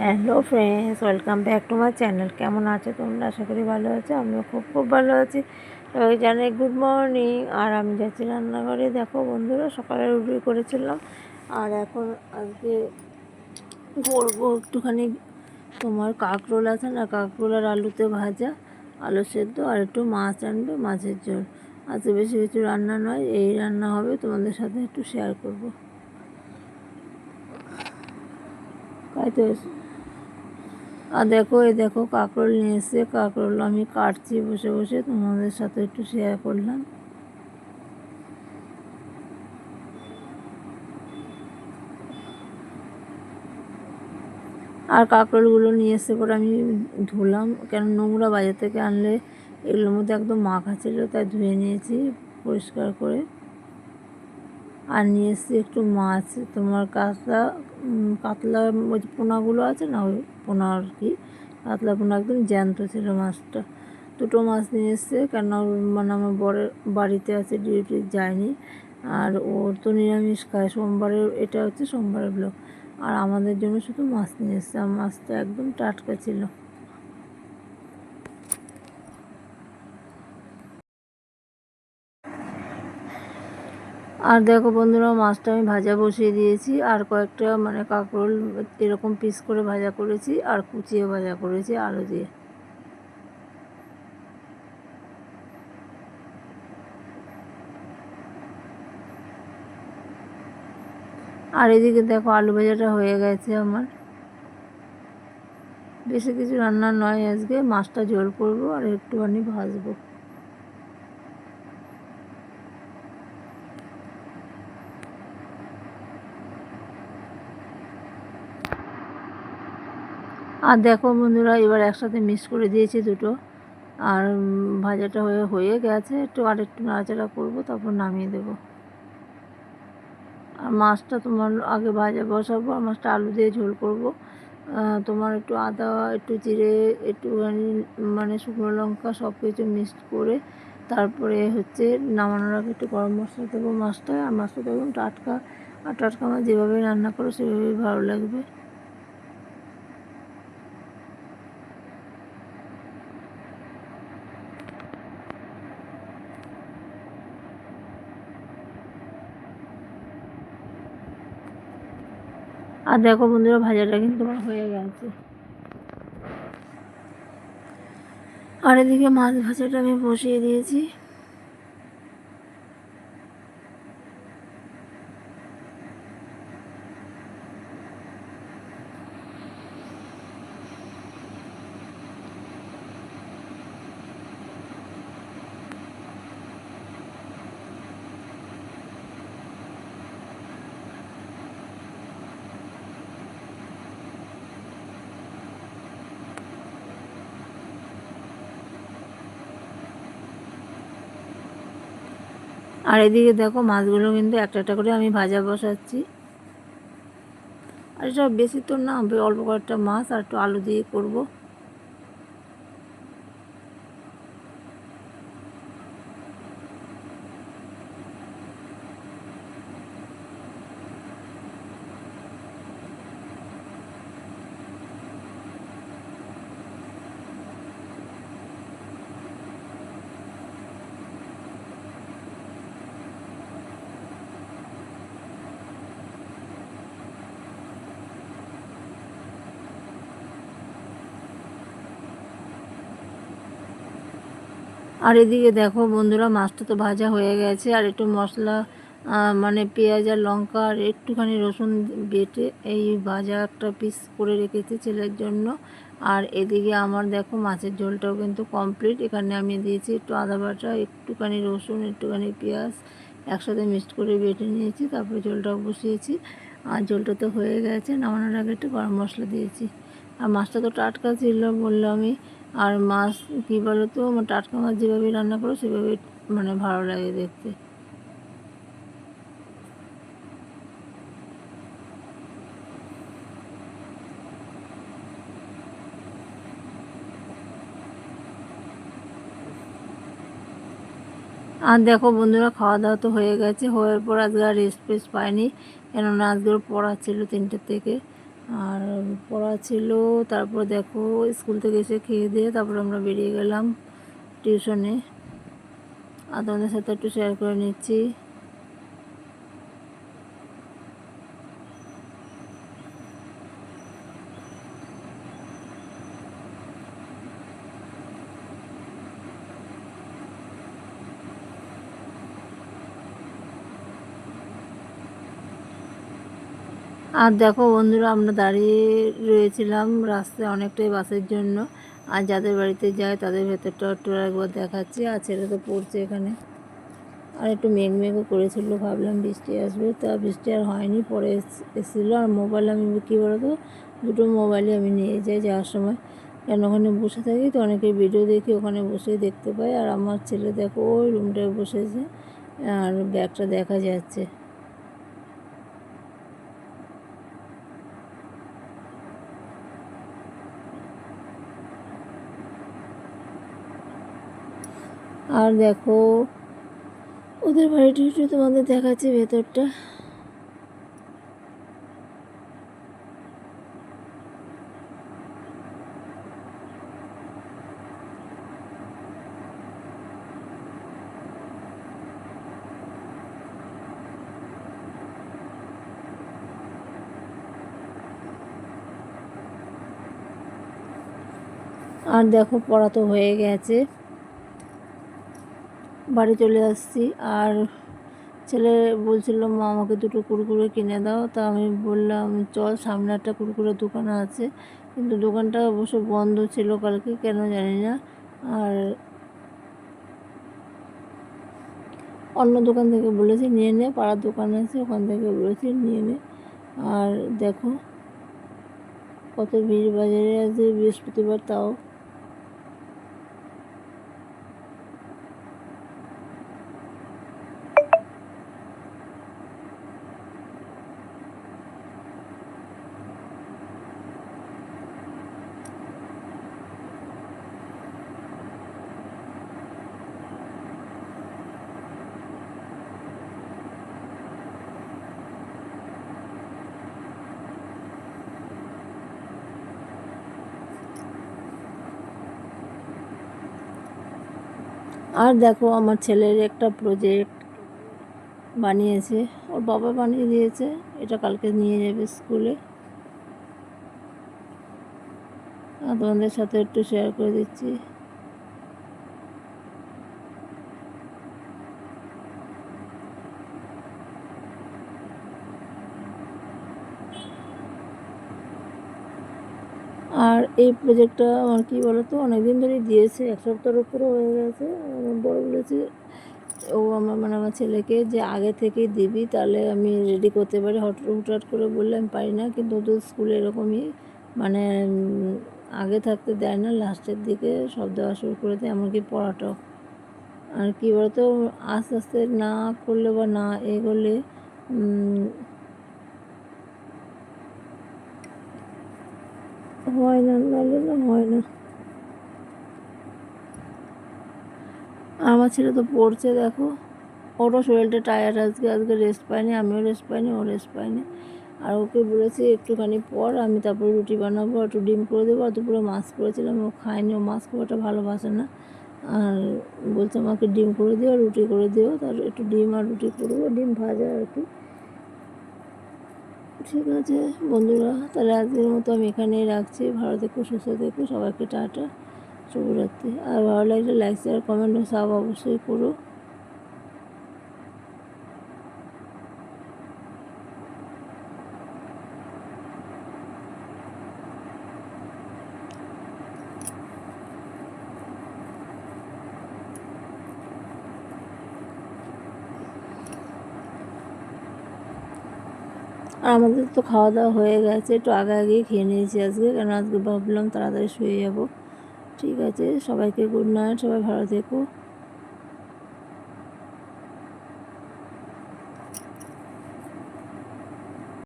Hello friends welcome back to my channel কেমন আছো তোমরা? আশা করি ভালো আছো, আমিও খুব খুব ভালো আছি। সবাই জানাই গুড মর্নিং আর আমি যাচ্ছি রান্নাঘরে। দেখো বন্ধুরা, সকালে রুটি করেছিলাম। আর এখন আজকে করব একটুখানি তোমার কাঁকরোল আছে না? কাঁকরোল আর আলুতে ভাজা, আলু সেদ্ধ আর একটু মাছ আনবে, মাছের ঝোল। আজকে বেশি কিছু রান্না নয়, এই রান্না হবে। তোমাদের সাথে একটু শেয়ার করব। তাই তো আর দেখো, এই দেখো, কাঁকরোল নিয়ে এসে কাঁকরোল আমি কাটছি, বসে বসে। তোমাদের সাথে একটু শেয়ার করলাম। আর কাঁকরোলগুলো নিয়ে এসে পরে আমি ধুলাম। কেন, নোংরা বাজার থেকে আনলে এগুলোর মধ্যে একদম মাখা ছিল, তাই ধুয়ে নিয়েছি পরিষ্কার করে। আর নিয়ে এসেছি একটু মাছ। তোমার কাতলা কাতলা ওই যে পোনাগুলো আছে না, ওই পোনা আর কি, কাতলা পোনা একদম জ্যান্ত ছিল মাছটা। দুটো মাছ নিয়ে এসছে, কেন মানে আমার বরের বাড়িতে আছে ডিউটি যায়নি। আর ওর তো নিরামিষ খায় সোমবারের এটা হচ্ছে সোমবারের ব্লগ আর আমাদের জন্য শুধু মাছ নিয়ে এসছে মাছটা একদম টাটকা ছিল। আর দেখো বন্ধুরা, মাছটা আমি ভাজা বসিয়ে দিয়েছি, আর কয়েকটা মানে কাঁকরোল এরকম পিস করে ভাজা করেছি, আর কুচিয়ে ভাজা করেছি আলু দিয়ে। আর এদিকে দেখো আলু ভাজাটা হয়ে গেছে আমার। বেশি কিছু রান্না নয় আজকে, মাছটা ঝোল করব আর একটুখানি ভাজবো। আর দেখো বন্ধুরা, এবার একসাথে মিক্স করে দিয়েছি দুটো। আর ভাজাটা হয়ে হয়ে গেছে। একটু আর একটু নাড়াচাড়া করব, তারপর নামিয়ে দেব। আর মাছটা তোমার আগে ভাজা বসাবো, আর মাছটা আলু দিয়ে ঝোল করব। তোমার একটু আদা, একটু জিরে, একটুখানি মানে শুকনো লঙ্কা সব কিছু মিক্সড করে তারপরে হচ্ছে নামানোর আগে একটু গরম মশলা দেবো মাছটা আর মাছটা দেখুন টাটকা, আর টাটকা মাছ যেভাবে রান্না করো, সেভাবেই ভালো লাগবে। আর দেখো বন্ধুরা, ভাজাটা কিন্তু আমার হয়ে গেছে। আর এদিকে মাছ ভাজাটা আমি বসিয়ে দিয়েছি। আর এদিকে দেখো মাছগুলো কিন্তু একটা একটা করে আমি ভাজা বসাচ্ছি। আর এটা বেশি তো না, অল্প কয়েকটা মাছ আর একটু আলু দিয়ে করব। আর এদিকে দেখো বন্ধুরা, মাছটা তো ভাজা হয়ে গেছে। আর একটু মশলা মানে পেঁয়াজ আর লঙ্কা আর একটুখানি রসুন বেটে এই ভাজা একটা পিস করে রেখেছি ছেলের জন্য। আর এদিকে আমার দেখো মাছের ঝোলটাও কিন্তু কমপ্লিট এখানে আমি দিয়েছি একটু আদা বাটা, একটুখানি রসুন, একটুখানি পেঁয়াজ একসাথে মিক্সড করে বেটে নিয়েছি। তারপরে ঝোলটাও বসিয়েছি। আর ঝোলটা তো হয়ে গেছে। নামানোর আগে একটু গরম মশলা দিয়েছি। আর মাছটা তো টাটকা ছিল বলল আমি। আর মাছ কী বলো তো আমার টাটকা মাছ যেভাবে রান্না করো, সেভাবে মানে ভালো লাগে দেখতে। আর দেখো বন্ধুরা খাওয়া দাওয়া তো হয়ে গেছে। হওয়ার পর আজকে আর রেস্ট ফেস্ট পাইনি। কেননা আজকে পড়া ছিল তিনটের থেকে। আর পড়া ছিল, তারপর দেখো স্কুল থেকে এসে খেয়ে দিয়ে তারপর আমরা বেরিয়ে গেলাম টিউশনে। আর তোমাদের সাথে একটু শেয়ার করে নিচ্ছি। আর দেখো বন্ধুরা, আমরা দাঁড়িয়ে রয়েছিলাম রাস্তায় অনেকটাই বাসের জন্য। আর যাদের বাড়িতে যায় তাদের ভেতরটা একটু একবার দেখাচ্ছি। আর ছেলে তো পড়ছে এখানে। আর একটু মেঘ মেঘও করেছিল, ভাবলাম বৃষ্টি আসবে। তা বৃষ্টি আর হয়নি, পরে এস- এসেছিল। আর মোবাইল আমি, কী বলতো, দুটো মোবাইলই আমি নিয়ে যাই যাওয়ার সময়। কেন ওখানে বসে থাকি তো অনেকের ভিডিও দেখি ওখানে বসেই দেখতে পাই আর আমার ছেলে দেখো, ওই রুমটায় বসেছে। আর ব্যাগটা দেখা যাচ্ছে। আর দেখো ওদের বাড়িটি একটু তোমাদের দেখাচ্ছে ভেতরটা। আর দেখো পড়া তো হয়ে গেছে। বাড়ি চলে আসছি। আর ছেলে বলছিল, মা, আমাকে দুটো কুরকুরে কিনে দাও। তা আমি বললাম, চল, সামনে একটা কুরকুরের দোকান আছে। কিন্তু দোকানটা অবশ্য বন্ধ ছিল কালকে, কেন জানি না। আর অন্য দোকান থেকে বলেছি, নিয়ে নে। পাড়ার দোকান আছে, ওখান থেকে বলেছি, নিয়ে নে। আর দেখো, কত ভিড় বাজারে আছে বৃহস্পতিবার, তাও আর দেখো আমার ছেলের একটা প্রজেক্ট বানিয়েছে। ওর বাবা বানিয়ে দিয়েছে। এটা কালকে নিয়ে যাবে স্কুলে তোমাদের সাথে একটু শেয়ার করে দিচ্ছি। আর এই প্রজেক্টটা আমার কী বলতো, অনেকদিন ধরেই দিয়েছে, এক সপ্তাহের উপরে হয়ে গেছে। আমার বড় বলেছে, ও আমার মানে আমার ছেলেকে যে আগে থেকেই দিবি, তাহলে আমি রেডি করতে পারি। হট হুটহাট করে বললে, আমি পারি না। কিন্তু ওদের স্কুলে এরকমই মানে আগে থাকতে দেয় না লাস্টের দিকে সব দেওয়া শুরু করে দেয়, এমনকি পড়াটাও। আর কী বলতো, আস্তে আস্তে না করলে বা না এগোলে হয় না, নাহলে না হয় না। আমার ছেলে তো পড়ছে, দেখো। ওরও শরীরটা টায়ার্ড আজকে আজকে রেস্ট পায়নি আমিও রেস্ট পাইনি, ও রেস্ট পায়নি আর ওকে বলেছি, একটুখানি পর আমি তারপরে রুটি বানাবো, একটু ডিম করে দেবো, আর দুপুরে মাছ করেছিলাম, ও খায়নি, ও মাছ একটা ভালোবাসে না। আর বলছে, আমাকে ডিম করে দিও, রুটি করে দিও, তার একটু ডিম আর রুটি করব, ডিম ভাজা আর কি। ঠিক আছে, বন্ধুরা, তাহলে আজকের মতো আমি এখানেই রাখছি। ভালো থেকো, সুস্থ থেকো, সবাইকে টাটা, শুভরাত্রি। আর ভালো লাগলে লাইক শেয়ার কমেন্ট সব অবশ্যই করো। আর আমাদের তো খাওয়া দাওয়া হয়ে গেছে। একটু আগে আগে খেয়ে নিয়েছি আজকে। কেন আজকে ভাবলাম তাড়াতাড়ি শুয়ে যাব। ঠিক আছে, সবাইকে গুড নাইট সবাই ভালো থেকো।